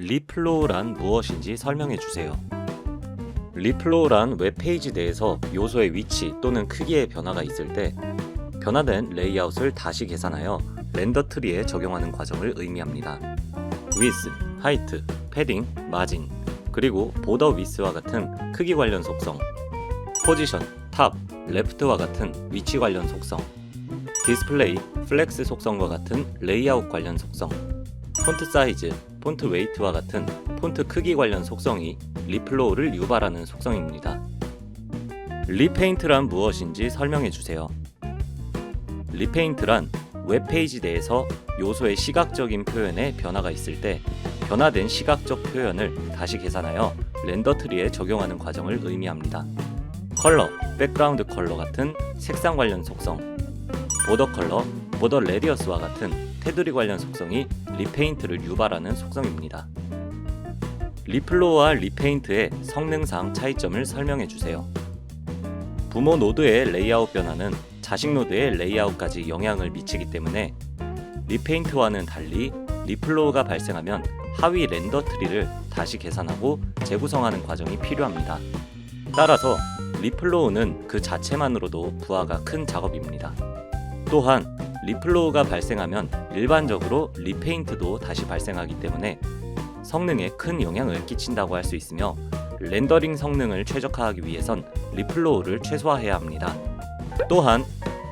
리플로우란 무엇인지 설명해 주세요. 리플로우란 웹페이지 내에서 요소의 위치 또는 크기의 변화가 있을 때 변화된 레이아웃을 다시 계산하여 렌더 트리에 적용하는 과정을 의미합니다. 위스, 하이트, 패딩, 마진, 그리고 보더 위스와 같은 크기 관련 속성, 포지션, 탑, 레프트와 같은 위치 관련 속성, 디스플레이, 플렉스 속성과 같은 레이아웃 관련 속성, 폰트 사이즈, 폰트 웨이트와 같은 폰트 크기 관련 속성이 리플로우를 유발하는 속성입니다. 리페인트란 무엇인지 설명해 주세요. 리페인트란 웹페이지 내에서 요소의 시각적인 표현에 변화가 있을 때 변화된 시각적 표현을 다시 계산하여 렌더 트리에 적용하는 과정을 의미합니다. 컬러, 백그라운드 컬러 같은 색상 관련 속성, 보더 컬러, 보더 레디어스와 같은 테두리 관련 속성이 리페인트를 유발하는 속성입니다. 리플로우와 리페인트의 성능상 차이점을 설명해 주세요. 부모 노드의 레이아웃 변화는 자식 노드의 레이아웃까지 영향을 미치기 때문에 리페인트와는 달리 리플로우가 발생하면 하위 렌더 트리를 다시 계산하고 재구성하는 과정이 필요합니다. 따라서 리플로우는 그 자체만으로도 부하가 큰 작업입니다. 또한 리플로우가 발생하면 일반적으로 리페인트도 다시 발생하기 때문에 성능에 큰 영향을 끼친다고 할 수 있으며 렌더링 성능을 최적화하기 위해선 리플로우를 최소화해야 합니다. 또한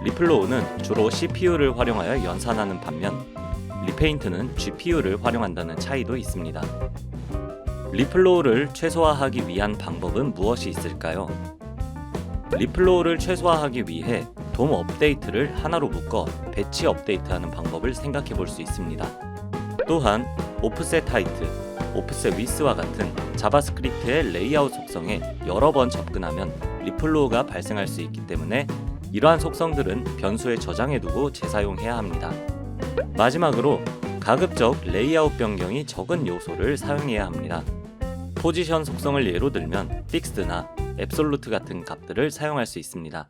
리플로우는 주로 CPU를 활용하여 연산하는 반면 리페인트는 GPU를 활용한다는 차이도 있습니다. 리플로우를 최소화하기 위한 방법은 무엇이 있을까요? 리플로우를 최소화하기 위해 돔 업데이트를 하나로 묶어 배치 업데이트하는 방법을 생각해 볼 수 있습니다. 또한 오프셋 하이트, 오프셋 위스와 같은 자바스크립트의 레이아웃 속성에 여러 번 접근하면 리플로우가 발생할 수 있기 때문에 이러한 속성들은 변수에 저장해 두고 재사용해야 합니다. 마지막으로 가급적 레이아웃 변경이 적은 요소를 사용해야 합니다. 포지션 속성을 예로 들면 픽스드나 앱솔루트 같은 값들을 사용할 수 있습니다.